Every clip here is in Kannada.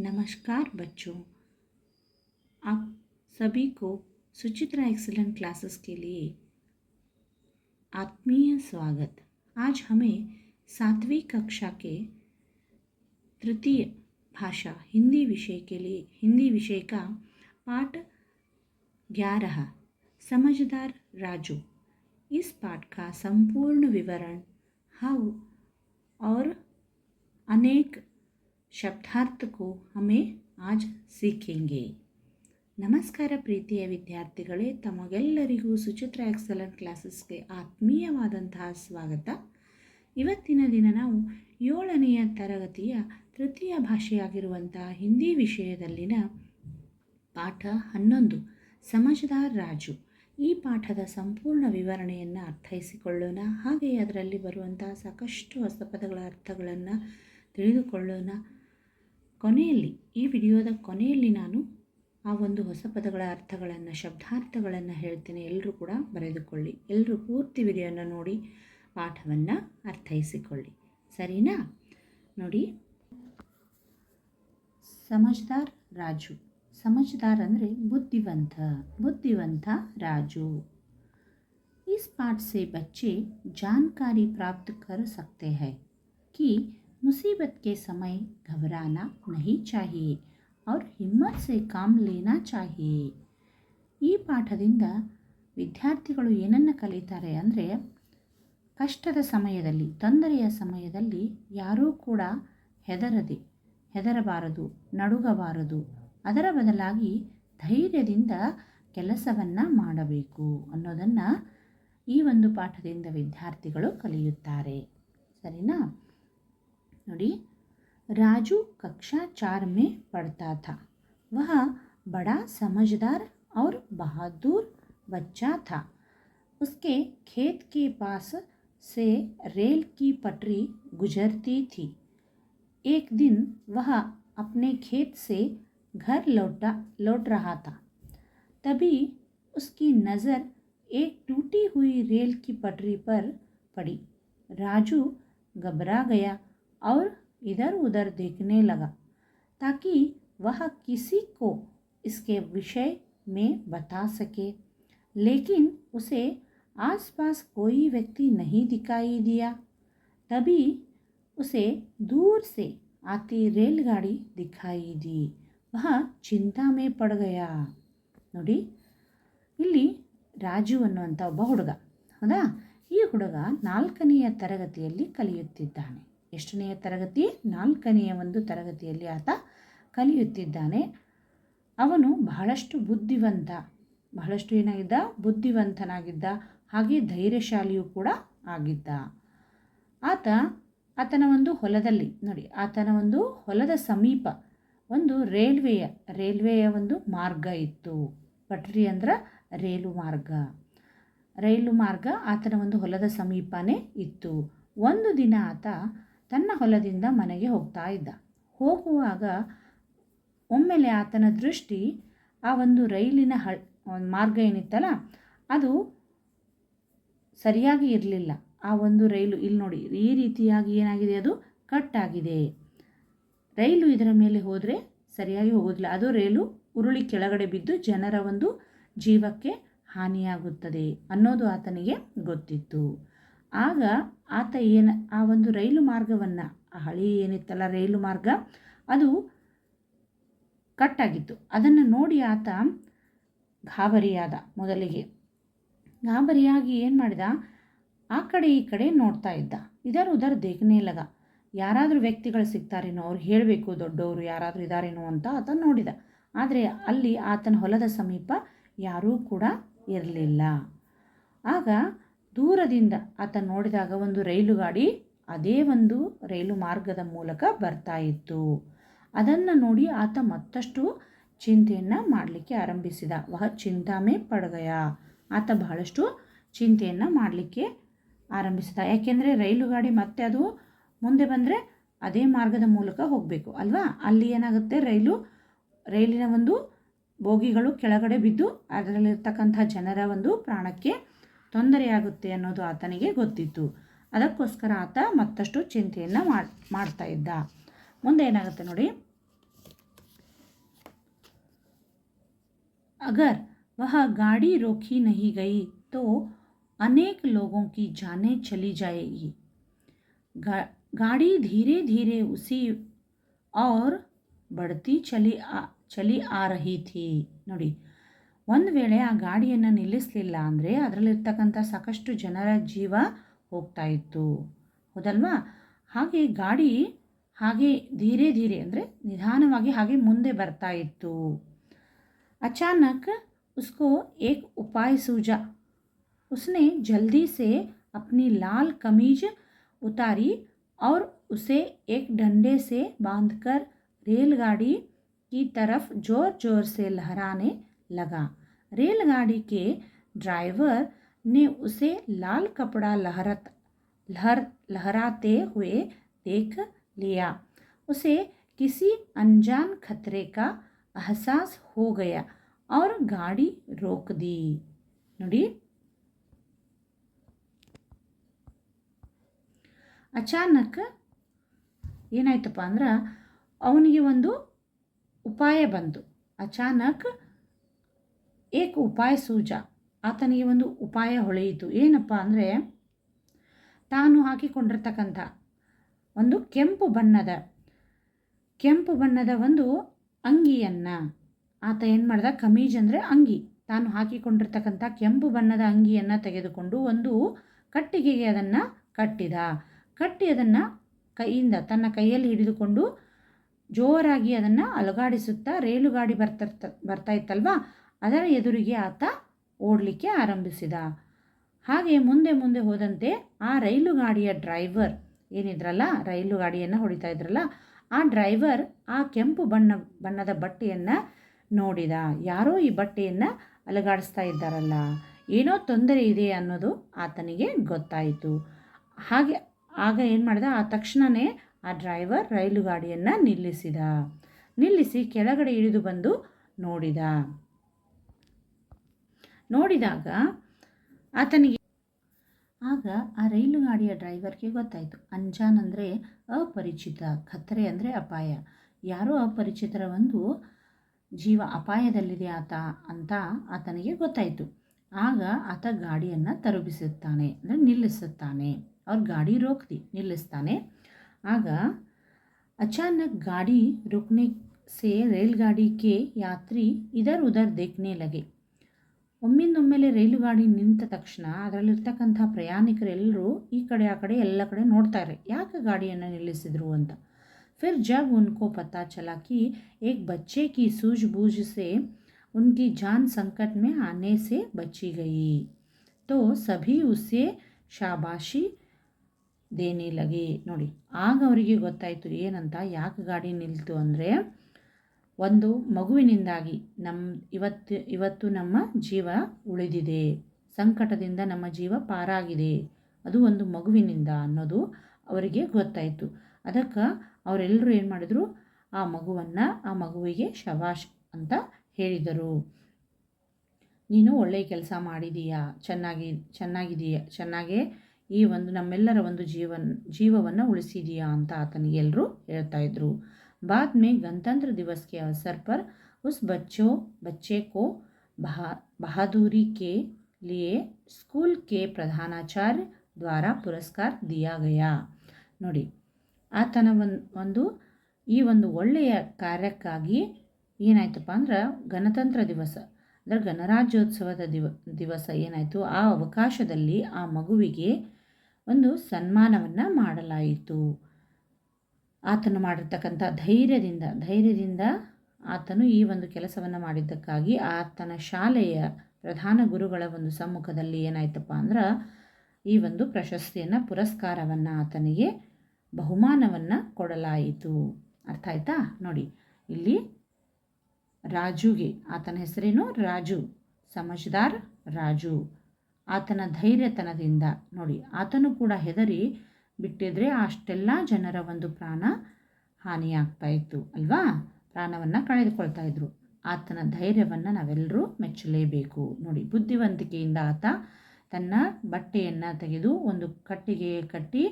नमस्कार बच्चों। आप सभी को सुचित्रा एक्सलेंट क्लासेस के लिए आत्मीय स्वागत। आज हमें सातवीं कक्षा के तृतीय भाषा हिंदी विषय के लिए, हिंदी विषय का पाठ ग्यारह, समझदार राजू। इस पाठ का संपूर्ण विवरण हाउ और अनेक ಶಬ್ದಾರ್ಥ को हमें आज सीखेंगे ನಮಸ್ಕಾರ ಪ್ರೀತಿಯ ವಿದ್ಯಾರ್ಥಿಗಳೇ, ತಮಗೆಲ್ಲರಿಗೂ ಸುಚಿತ್ರ ಎಕ್ಸಲೆಂಟ್ ಕ್ಲಾಸಸ್ಗೆ ಆತ್ಮೀಯವಾದಂತಹ ಸ್ವಾಗತ. ಇವತ್ತಿನ ದಿನ ನಾವು ಏಳನೆಯ ತರಗತಿಯ ತೃತೀಯ ಭಾಷೆಯಾಗಿರುವಂತಹ ಹಿಂದಿ ವಿಷಯದಲ್ಲಿನ ಪಾಠ ಹನ್ನೊಂದು ಸಮಜದಾರ್ ರಾಜು. ಈ ಪಾಠದ ಸಂಪೂರ್ಣ ವಿವರಣೆಯನ್ನು ಅರ್ಥೈಸಿಕೊಳ್ಳೋಣ, ಹಾಗೆಯೇ ಅದರಲ್ಲಿ ಬರುವಂತಹ ಸಾಕಷ್ಟು ಹೊಸ ಪದಗಳ ಅರ್ಥಗಳನ್ನು ತಿಳಿದುಕೊಳ್ಳೋಣ. ಕೊನೆಯಲ್ಲಿ ಈ ವಿಡಿಯೋದ ಕೊನೆಯಲ್ಲಿ ನಾನು ಆ ಒಂದು ಹೊಸ ಪದಗಳ ಅರ್ಥಗಳನ್ನು ಶಬ್ದಾರ್ಥಗಳನ್ನು ಹೇಳ್ತೇನೆ ಎಲ್ಲರೂ ಕೂಡ ಬರೆದುಕೊಳ್ಳಿ ಎಲ್ಲರೂ ಪೂರ್ತಿ ವಿಡಿಯೋನ ನೋಡಿ ಪಾಠವನ್ನು ಅರ್ಥೈಸಿಕೊಳ್ಳಿ ಸರಿನಾ ನೋಡಿ ಸಮಜ್ದಾರ್ ರಾಜು समझदार ಅಂದರೆ बुद्धिवंत बुद्धिवंत राजू इस पाठ से बच्चे जानकारी प्राप्त कर सकते हैं कि मुसीबत के समय घबराना नहीं चाहिए और हिम्मत से काम लेना चाहिए ಈ ಪಾಠದಿಂದ ವಿದ್ಯಾರ್ಥಿಗಳು ಏನನ್ನು ಕಲಿತಾರೆ ಅಂದರೆ ಕಷ್ಟದ ಸಮಯದಲ್ಲಿ ತೊಂದರೆಯ ಸಮಯದಲ್ಲಿ ಯಾರೂ ಕೂಡ ಹೆದರದೆ ಹೆದರಬಾರದು ನಡುಗಬಾರದು ಅದರ ಬದಲಾಗಿ ಧೈರ್ಯದಿಂದ ಕೆಲಸವನ್ನು ಮಾಡಬೇಕು ಅನ್ನೋದನ್ನು ಈ ಒಂದು ಪಾಠದಿಂದ ವಿದ್ಯಾರ್ಥಿಗಳು ಕಲಿಯುತ್ತಾರೆ ಸರಿನಾ ನೋಡಿ राजू कक्षा चार में पढ़ता था वह बड़ा समझदार और बहादुर बच्चा था उसके खेत के पास से रेल की पटरी गुजरती थी एक दिन वह अपने खेत से घर लौटा लौट रहा था तभी उसकी नज़र एक टूटी हुई रेल की पटरी पर पड़ी राजू घबरा गया और इधर उधर देखने लगा ताकि वह किसी को इसके विषय में बता सके लेकिन उसे आसपास कोई व्यक्ति नहीं दिखाई दिया तभी उसे दूर से आती रेलगाड़ी दिखाई दी वह ಚಿಂತಾ ಮೇ ಪಡ ಗಯಾ ನೋಡಿ ಇಲ್ಲಿ ರಾಜು ಅನ್ನುವಂಥ ಒಬ್ಬ ಹುಡುಗ ಹೌದಾ ಈ ಹುಡುಗ ನಾಲ್ಕನೆಯ ತರಗತಿಯಲ್ಲಿ ಕಲಿಯುತ್ತಿದ್ದಾನೆ ಎಷ್ಟನೆಯ ತರಗತಿ? ನಾಲ್ಕನೆಯ ಒಂದು ತರಗತಿಯಲ್ಲಿ ಆತ ಕಲಿಯುತ್ತಿದ್ದಾನೆ. ಅವನು ಬಹಳಷ್ಟು ಬುದ್ಧಿವಂತ, ಬಹಳಷ್ಟು ಏನಾಗಿದ್ದ? ಬುದ್ಧಿವಂತನಾಗಿದ್ದ. ಹಾಗೆ ಧೈರ್ಯಶಾಲಿಯೂ ಕೂಡ ಆಗಿದ್ದ. ಆತ ಆತನ ಒಂದು ಹೊಲದಲ್ಲಿ, ನೋಡಿ, ಆತನ ಒಂದು ಹೊಲದ ಸಮೀಪ ಒಂದು ರೈಲ್ವೆಯ ರೈಲ್ವೆಯ ಒಂದು ಮಾರ್ಗ ಇತ್ತು. ಪಟ್ರಿ ಅಂದ್ರೆ ರೈಲು ಮಾರ್ಗ. ರೈಲು ಮಾರ್ಗ ಆತನ ಒಂದು ಹೊಲದ ಸಮೀಪನೇ ಇತ್ತು. ಒಂದು ದಿನ ಆತ ತನ್ನ ಹೊಲದಿಂದ ಮನೆಗೆ ಹೋಗ್ತಾ ಇದ್ದ. ಹೋಗುವಾಗ ಒಮ್ಮೆಲೆ ಆತನ ದೃಷ್ಟಿ ಆ ಒಂದು ರೈಲಿನ ಹ ಮಾರ್ಗ ಏನಿತ್ತಲ್ಲ, ಅದು ಸರಿಯಾಗಿ ಇರಲಿಲ್ಲ. ಆ ಒಂದು ರೈಲು ಇಲ್ಲಿ ನೋಡಿ, ಈ ರೀತಿಯಾಗಿ ಏನಾಗಿದೆ, ಅದು ಕಟ್ ಆಗಿದೆ ರೈಲು ಇದರ ಮೇಲೆ ಹೋದರೆ ಸರಿಯಾಗಿ ಹೋಗೋದಿಲ್ಲ. ಅದು ರೈಲು ಉರುಳಿ ಕೆಳಗಡೆ ಬಿದ್ದು ಜನರ ಒಂದು ಜೀವಕ್ಕೆ ಹಾನಿಯಾಗುತ್ತದೆ ಅನ್ನೋದು ಆತನಿಗೆ ಗೊತ್ತಿತ್ತು. ಆಗ ಆತ ಏನು, ಆ ಒಂದು ರೈಲು ಮಾರ್ಗವನ್ನು, ಆ ಹಳಿ ಏನಿತ್ತಲ್ಲ ರೈಲು ಮಾರ್ಗ, ಅದು ಕಟ್ಟಾಗಿತ್ತು. ಅದನ್ನು ನೋಡಿ ಆತ ಗಾಬರಿಯಾದ ಮೊದಲಿಗೆ. ಗಾಬರಿಯಾಗಿ ಏನು ಮಾಡಿದ? ಆ ಕಡೆ ಈ ಕಡೆ ನೋಡ್ತಾ ಇದ್ದ. ಇದರ ಉದರ ದೇಖನೆ ಇಲ್ಲಗ. ಯಾರಾದರೂ ವ್ಯಕ್ತಿಗಳು ಸಿಗ್ತಾರೇನೋ, ಅವ್ರು ಹೇಳಬೇಕು ದೊಡ್ಡವರು ಯಾರಾದರೂ ಇದ್ದಾರೇನೋ ಅಂತ ಆತ ನೋಡಿದ. ಆದರೆ ಅಲ್ಲಿ ಆತನ ಹೊಲದ ಸಮೀಪ ಯಾರೂ ಕೂಡ ಇರಲಿಲ್ಲ. ಆಗ ದೂರದಿಂದ ಆತ ನೋಡಿದಾಗ ಒಂದು ರೈಲು ಗಾಡಿ ಅದೇ ಒಂದು ರೈಲು ಮಾರ್ಗದ ಮೂಲಕ ಬರ್ತಾ ಇತ್ತು. ಅದನ್ನು ನೋಡಿ ಆತ ಮತ್ತಷ್ಟು ಚಿಂತೆಯನ್ನು ಮಾಡಲಿಕ್ಕೆ ಆರಂಭಿಸಿದ. ವಹ ಚಿಂತಾಮೆ ಪಡಗಯ. ಆತ ಬಹಳಷ್ಟು ಚಿಂತೆಯನ್ನು ಮಾಡಲಿಕ್ಕೆ ಆರಂಭಿಸಿದ. ಯಾಕೆಂದರೆ ರೈಲು ಗಾಡಿ ಮತ್ತೆ ಅದು ಮುಂದೆ ಬಂದರೆ ಅದೇ ಮಾರ್ಗದ ಮೂಲಕ ಹೋಗಬೇಕು, ಅಲ್ವಾ? ಅಲ್ಲಿ ಏನಾಗುತ್ತೆ? ರೈಲು, ರೈಲಿನ ಒಂದು ಬೋಗಿಗಳು ಕೆಳಗಡೆ ಬಿದ್ದು ಅದರಲ್ಲಿರ್ತಕ್ಕಂಥ ಜನರ ಒಂದು ಪ್ರಾಣಕ್ಕೆ ತೊಂದರೆಯಾಗುತ್ತೆ ಅನ್ನೋದು ಆತನಿಗೆ ಗೊತ್ತಿತ್ತು. ಅದಕ್ಕೋಸ್ಕರ ಆತ ಮತ್ತಷ್ಟು ಚಿಂತೆಯನ್ನು ಮಾಡ್ತಾ ಇದ್ದ. ಮುಂದೆ ಏನಾಗುತ್ತೆ ನೋಡಿ. ಅಗರ್ ವಹ ಗಾಡಿ ರೋಕಿ ನಹಿ ಗೈ ತೋ ಅನೇಕ ಲೋಗೋ ಕಿ ಜಾನೆ ಚಲಿ ಜಾಯಿ ಗ गाड़ी ಧೀರೆ धीरे उसी और बढ़ती चली ಚಲಿ चली आ रही थी ನೋಡಿ ಒಂದು ವೇಳೆ ಆ ಗಾಡಿಯನ್ನು ನಿಲ್ಲಿಸಲಿಲ್ಲ ಅಂದರೆ ಅದರಲ್ಲಿರ್ತಕ್ಕಂಥ ಸಾಕಷ್ಟು ಜನರ ಜೀವ ಹೋಗ್ತಾ ಇತ್ತು ಹೌದಲ್ವಾ ಹಾಗೆ ಗಾಡಿ ಹಾಗೆ ಧೀರೆ ಧೀರೆ ಅಂದರೆ ನಿಧಾನವಾಗಿ ಹಾಗೆ ಮುಂದೆ ಬರ್ತಾ ಇತ್ತು ಅಚಾನಕ್ उसको एक उपाय सूझा उसने जल्दी से अपनी लाल कमीज उतारी और उसे एक डंडे से बांधकर रेलगाड़ी की तरफ जोर जोर से लहराने लगा रेलगाड़ी के ड्राइवर ने उसे लाल कपड़ा लहरत लहर लहराते हुए देख लिया उसे किसी अनजान खतरे का एहसास हो गया और ಗಾಡಿ ರೋಕ್ ದಿ ನೋಡಿ ಅಚಾನಕ್ ಏನಾಯ್ತಪ್ಪ ಅಂದ್ರೆ ಅವನಿಗೆ ಒಂದು ಉಪಾಯ ಬಂತು ಅಚಾನಕ್ ಏಕ ಉಪಾಯ ಸೂಜ. ಆತನಿಗೆ ಒಂದು ಉಪಾಯ ಹೊಳೆಯಿತು. ಏನಪ್ಪ ಅಂದರೆ, ತಾನು ಹಾಕಿಕೊಂಡಿರ್ತಕ್ಕಂಥ ಒಂದು ಕೆಂಪು ಬಣ್ಣದ ಕೆಂಪು ಬಣ್ಣದ ಒಂದು ಅಂಗಿಯನ್ನು ಆತ ಏನು ಮಾಡ್ದ? ಕಮೀಜ್ ಅಂದರೆ ಅಂಗಿ. ತಾನು ಹಾಕಿಕೊಂಡಿರ್ತಕ್ಕಂಥ ಕೆಂಪು ಬಣ್ಣದ ಅಂಗಿಯನ್ನು ತೆಗೆದುಕೊಂಡು ಒಂದು ಕಟ್ಟಿಗೆಗೆ ಅದನ್ನು ಕಟ್ಟಿದ. ಕಟ್ಟಿ ಅದನ್ನು ಕೈಯಿಂದ, ತನ್ನ ಕೈಯಲ್ಲಿ ಹಿಡಿದುಕೊಂಡು ಜೋರಾಗಿ ಅದನ್ನು ಅಲುಗಾಡಿಸುತ್ತಾ, ರೇಲುಗಾಡಿ ಬರ್ತಿರ್ತ, ಬರ್ತಾ ಇತ್ತಲ್ವಾ? ಅದರ ಎದುರಿಗೆ ಆತ ಓಡಲಿಕ್ಕೆ ಆರಂಭಿಸಿದ. ಹಾಗೆ ಮುಂದೆ ಮುಂದೆ ಹೋದಂತೆ ಆ ರೈಲು ಗಾಡಿಯ ಡ್ರೈವರ್ ಏನಿದ್ರಲ್ಲ, ರೈಲು ಗಾಡಿಯನ್ನು ಹೊಡಿತಾ ಇದ್ರಲ್ಲ, ಆ ಡ್ರೈವರ್ ಆ ಕೆಂಪು ಬಣ್ಣ, ಬಣ್ಣದ ಬಟ್ಟೆಯನ್ನು ನೋಡಿದ. ಯಾರೋ ಈ ಬಟ್ಟೆಯನ್ನು ಅಲುಗಾಡಿಸ್ತಾ ಇದ್ದಾರಲ್ಲ, ಏನೋ ತೊಂದರೆ ಇದೆ ಅನ್ನೋದು ಆತನಿಗೆ ಗೊತ್ತಾಯಿತು. ಹಾಗೆ ಆಗ ಏನು ಮಾಡಿದ, ಆ ತಕ್ಷಣವೇ ಆ ಡ್ರೈವರ್ ರೈಲು ಗಾಡಿಯನ್ನು ನಿಲ್ಲಿಸಿದ. ನಿಲ್ಲಿಸಿ ಕೆಳಗಡೆ ಇಳಿದು ಬಂದು ನೋಡಿದ. ನೋಡಿದಾಗ ಆತನಿಗೆ ಆಗ ಆ ರೈಲು ಗಾಡಿಯ ಡ್ರೈವರ್ಗೆ ಗೊತ್ತಾಯಿತು ಅಂಜಾನ್ ಅಂದರೆ ಅಪರಿಚಿತ ಖತ್ತರೆ ಅಂದರೆ ಅಪಾಯ ಯಾರೋ ಅಪರಿಚಿತರ ಒಂದು ಜೀವ ಅಪಾಯದಲ್ಲಿದೆ ಆತ ಅಂತ ಆತನಿಗೆ ಗೊತ್ತಾಯಿತು ಆಗ ಆತ ಗಾಡಿಯನ್ನು ತರುಬಿಸುತ್ತಾನೆ ಅಂದರೆ ನಿಲ್ಲಿಸುತ್ತಾನೆ ಅವ್ರ ಗಾಡಿ ರೋಕ್ತಿ ನಿಲ್ಲಿಸ್ತಾನೆ ಆಗ अचानक गाड़ी रुकने से रेलगाड़ी के यात्री ಇದರ್ ಉದರ್ ದೇಖ್ನೆ ಲಗೆ ಒಮ್ಮಿಂದೊಮ್ಮೆಲೆ ರೈಲು ಗಾಡಿ ನಿಂತ ತಕ್ಷಣ ಅದರಲ್ಲಿರ್ತಕ್ಕಂಥ ಪ್ರಯಾಣಿಕರೆಲ್ಲರೂ ಈ ಕಡೆ ಆ ಕಡೆ ಎಲ್ಲ ಕಡೆ ನೋಡ್ತಾರೆ ಯಾಕೆ ಗಾಡಿಯನ್ನು ನಿಲ್ಲಿಸಿದ್ರು ಅಂತ फिर जब उनको पता चला कि एक बच्चे की सूझबूझ से उनकी जान संकट में आने से बची गई तो सभी उसे शाबाशी ದೇನೆ ಲಗೆ ನೋಡಿ ಆಗ ಅವರಿಗೆ ಗೊತ್ತಾಯಿತು ಏನಂತ ಯಾಕೆ ಗಾಡಿ ನಿಲ್ತು ಅಂದರೆ ಒಂದು ಮಗುವಿನಿಂದಾಗಿ ನಮ್ಮ ಇವತ್ತು ಇವತ್ತು ನಮ್ಮ ಜೀವ ಉಳಿದಿದೆ. ಸಂಕಟದಿಂದ ನಮ್ಮ ಜೀವ ಪಾರಾಗಿದೆ. ಅದು ಒಂದು ಮಗುವಿನಿಂದ ಅನ್ನೋದು ಅವರಿಗೆ ಗೊತ್ತಾಯಿತು. ಅದಕ್ಕೆ ಅವರೆಲ್ಲರೂ ಏನು ಮಾಡಿದರು? ಆ ಮಗುವನ್ನು ಆ ಮಗುವಿಗೆ ಶಬಾಷ್ ಅಂತ ಹೇಳಿದರು. ನೀನು ಒಳ್ಳೆಯ ಕೆಲಸ ಮಾಡಿದೀಯಾ? ಚೆನ್ನಾಗಿ, ಚೆನ್ನಾಗಿದೆಯಾ? ಚೆನ್ನಾಗೇ ಈ ಒಂದು ನಮ್ಮೆಲ್ಲರ ಒಂದು ಜೀವನ್, ಜೀವವನ್ನು ಉಳಿಸಿದೀಯಾ ಅಂತ ಆತನಿಗೆಲ್ಲರೂ ಎಲ್ಲರೂ ಹೇಳ್ತಾ ಇದ್ರು. बाद में गणतंत्र दिवस के अवसर पर उस बच्चों बच्चे को बहा बहादुरी के लिए स्कूल के प्रधानाचार्य द्वारा पुरस्कार दिया गया ನೋಡಿ ಆತನ ಒಂದು ಒಂದು ಈ ಒಂದು ಒಳ್ಳೆಯ ಕಾರ್ಯಕ್ಕಾಗಿ ಏನಾಯ್ತಪ್ಪ ಅಂದ್ರೆ ಗಣತಂತ್ರ ದಿವಸ ಅಂದರೆ ಗಣರಾಜ್ಯೋತ್ಸವದ ದಿವ ದಿವಸ ಏನಾಯಿತು ಆ ಅವಕಾಶದಲ್ಲಿ ಆ ಮಗುವಿಗೆ ಒಂದು ಸನ್ಮಾನವನ್ನು ಮಾಡಲಾಯಿತು ಆತನು ಮಾಡಿರ್ತಕ್ಕಂಥ ಧೈರ್ಯದಿಂದ ಧೈರ್ಯದಿಂದ ಆತನು ಈ ಒಂದು ಕೆಲಸವನ್ನು ಮಾಡಿದ್ದಕ್ಕಾಗಿ ಆತನ ಶಾಲೆಯ ಪ್ರಧಾನ ಗುರುಗಳ ಒಂದು ಸಮ್ಮುಖದಲ್ಲಿ ಏನಾಯ್ತಪ್ಪ ಅಂದ್ರೆ ಈ ಒಂದು ಪ್ರಶಸ್ತಿಯನ್ನು, ಪುರಸ್ಕಾರವನ್ನು ಆತನಿಗೆ ಬಹುಮಾನವನ್ನು ಕೊಡಲಾಯಿತು. ಅರ್ಥ ಆಯ್ತಾ? ನೋಡಿ, ಇಲ್ಲಿ ರಾಜುಗೆ, ಆತನ ಹೆಸರೇನು? ರಾಜು, ಸಮಜ್ದಾರ್ ರಾಜು. ಆತನ ಧೈರ್ಯತನದಿಂದ, ನೋಡಿ, ಆತನು ಕೂಡ ಹೆದರಿ ಬಿಟ್ಟಿದ್ರೆ ಅಷ್ಟೆಲ್ಲ ಜನರ ಒಂದು ಪ್ರಾಣ ಹಾನಿಯಾಗ್ತಾ ಇತ್ತು, ಅಲ್ವಾ? ಪ್ರಾಣವನ್ನು ಕಳೆದುಕೊಳ್ತಾ ಇದ್ರು. ಆತನ ಧೈರ್ಯವನ್ನು ನಾವೆಲ್ಲರೂ ಮೆಚ್ಚಲೇಬೇಕು. ನೋಡಿ, ಬುದ್ಧಿವಂತಿಕೆಯಿಂದ ಆತ ತನ್ನ ಬಟ್ಟೆಯನ್ನು ತೆಗೆದು ಒಂದು ಕಟ್ಟಿಗೆ ಕಟ್ಟಿ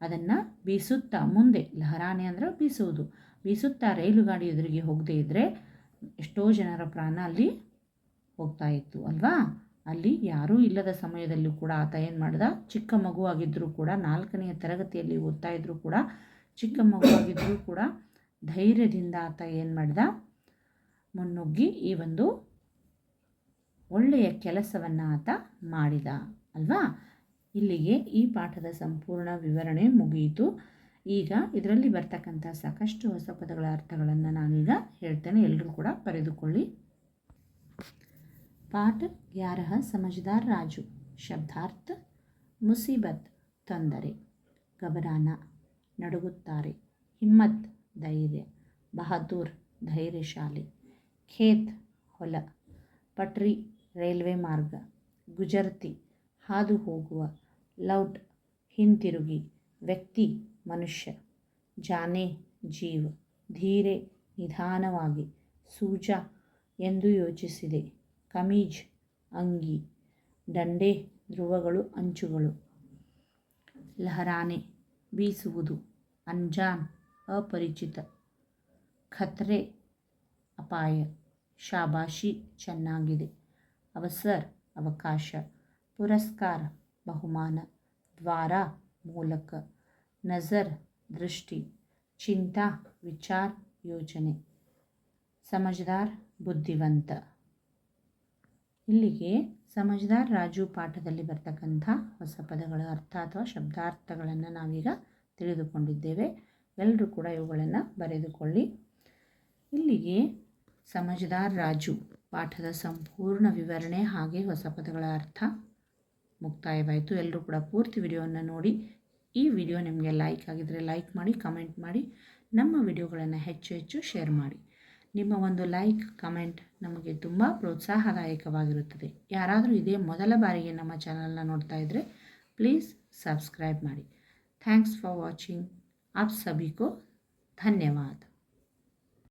ಅದನ್ನು ಬೀಸುತ್ತಾ ಮುಂದೆ, ಲಹರಾನೆ ಅಂದರೆ ಬೀಸುವುದು, ಬೀಸುತ್ತಾ ರೈಲು ಗಾಡಿ ಎದುರಿಗೆ ಹೋಗದೇ ಇದ್ದರೆ ಎಷ್ಟೋ ಜನರ ಪ್ರಾಣ ಅಲ್ಲಿ ಹೋಗ್ತಾ ಇತ್ತು, ಅಲ್ವಾ? ಅಲ್ಲಿ ಯಾರೂ ಇಲ್ಲದ ಸಮಯದಲ್ಲೂ ಕೂಡ ಆತ ಏನು ಮಾಡ್ದ? ಚಿಕ್ಕ ಮಗುವಾಗಿದ್ದರೂ ಕೂಡ, ನಾಲ್ಕನೆಯ ತರಗತಿಯಲ್ಲಿ ಓದ್ತಾ ಇದ್ದರೂ ಕೂಡ, ಚಿಕ್ಕ ಮಗುವಾಗಿದ್ದರೂ ಕೂಡ ಧೈರ್ಯದಿಂದ ಆತ ಏನು ಮಾಡ್ದ? ಮುನ್ನುಗ್ಗಿ ಈ ಒಂದು ಒಳ್ಳೆಯ ಕೆಲಸವನ್ನು ಆತ ಮಾಡಿದ, ಅಲ್ವಾ? ಇಲ್ಲಿಗೆ ಈ ಪಾಠದ ಸಂಪೂರ್ಣ ವಿವರಣೆ ಮುಗಿಯಿತು. ಈಗ ಇದರಲ್ಲಿ ಬರ್ತಕ್ಕಂಥ ಸಾಕಷ್ಟು ಹೊಸ ಪದಗಳ ಅರ್ಥಗಳನ್ನು ನಾನೀಗ ಹೇಳ್ತೇನೆ. ಎಲ್ಲರೂ ಕೂಡ ಬರೆದುಕೊಳ್ಳಿ. ಪಾಠ ಗ್ಯಾರಹ ಸಮಜದಾರ್ ರಾಜು. ಶಬ್ದಾರ್ಥ, ಮುಸೀಬತ್, ತೊಂದರೆ. ಗಬರಾನ ನಡುಗುತ್ತಾರೆ. ಹಿಮ್ಮತ್, ಧೈರ್ಯ. ಬಹದ್ದೂರ್, ಧೈರ್ಯಶಾಲಿ. ಖೇತ್, ಹೊಲ. ಪಟ್ರಿ, ರೈಲ್ವೆ ಮಾರ್ಗ. ಗುಜರ್ತಿ, ಹಾದು ಹೋಗುವ. ಲೌಟ್, ಹಿಂತಿರುಗಿ. ವ್ಯಕ್ತಿ, ಮನುಷ್ಯ. ಜಾನೆ, ಜೀವ. ಧೀರೆ, ನಿಧಾನವಾಗಿ. ಸೂಜ ಎಂದು ಯೋಚಿಸಿದೆ. ಕಮೀಜ್, ಅಂಗಿ, ದಂಡೆ, ಧ್ರುವಗಳು, ಅಂಚುಗಳು. ಲಹರಾನೆ, ಬೀಸುವುದು, ಅಂಜಾನ್, ಅಪರಿಚಿತ. ಖತ್ರೆ, ಅಪಾಯ ಶಾಬಾಷಿ ಚೆನ್ನಾಗಿದೆ. ಅವಸರ್, ಅವಕಾಶ. ಪುರಸ್ಕಾರ, ಬಹುಮಾನ. ದ್ವಾರ, ಮೂಲಕ. ನಜರ್, ದೃಷ್ಟಿ. ಚಿಂತಾ, ವಿಚಾರ, ಯೋಚನೆ. ಸಮಜ್ದಾರ್, ಬುದ್ಧಿವಂತ. ಇಲ್ಲಿಗೆ ಸಮಜ್ದಾರ್ ರಾಜು ಪಾಠದಲ್ಲಿ ಬರ್ತಕ್ಕಂಥ ಹೊಸ ಪದಗಳ ಅರ್ಥ ಅಥವಾ ಶಬ್ದಾರ್ಥಗಳನ್ನು ನಾವೀಗ ತಿಳಿದುಕೊಂಡಿದ್ದೇವೆ. ಎಲ್ಲರೂ ಕೂಡ ಇವುಗಳನ್ನು ಬರೆದುಕೊಳ್ಳಿ. ಇಲ್ಲಿಗೆ ಸಮಜ್ದಾರ್ ರಾಜು ಪಾಠದ ಸಂಪೂರ್ಣ ವಿವರಣೆ ಹಾಗೆ ಹೊಸ ಪದಗಳ ಅರ್ಥ ಮುಕ್ತಾಯವಾಯಿತು. ಎಲ್ಲರೂ ಕೂಡ ಪೂರ್ತಿ ವಿಡಿಯೋವನ್ನು ನೋಡಿ. ಈ ವಿಡಿಯೋ ನಿಮಗೆ ಲೈಕ್ ಆಗಿದ್ದರೆ ಲೈಕ್ ಮಾಡಿ, ಕಮೆಂಟ್ ಮಾಡಿ. ನಮ್ಮ ವಿಡಿಯೋಗಳನ್ನು ಹೆಚ್ಚು ಹೆಚ್ಚು ಶೇರ್ ಮಾಡಿ. ನಿಮ್ಮ ಒಂದು ಲೈಕ್ ಕಮೆಂಟ್ ನಮಗೆ ತುಂಬ ಪ್ರೋತ್ಸಾಹದಾಯಕವಾಗಿರುತ್ತದೆ ಯಾರಾದರೂ ಇದೇ ಮೊದಲ ಬಾರಿಗೆ ನಮ್ಮ ಚಾನಲ್ನ ನೋಡ್ತಾ ಇದ್ದರೆ ಪ್ಲೀಸ್ ಸಬ್ಸ್ಕ್ರೈಬ್ ಮಾಡಿ ಥ್ಯಾಂಕ್ಸ್ ಫಾರ್ ವಾಚಿಂಗ್ आप सभी को धन्यवाद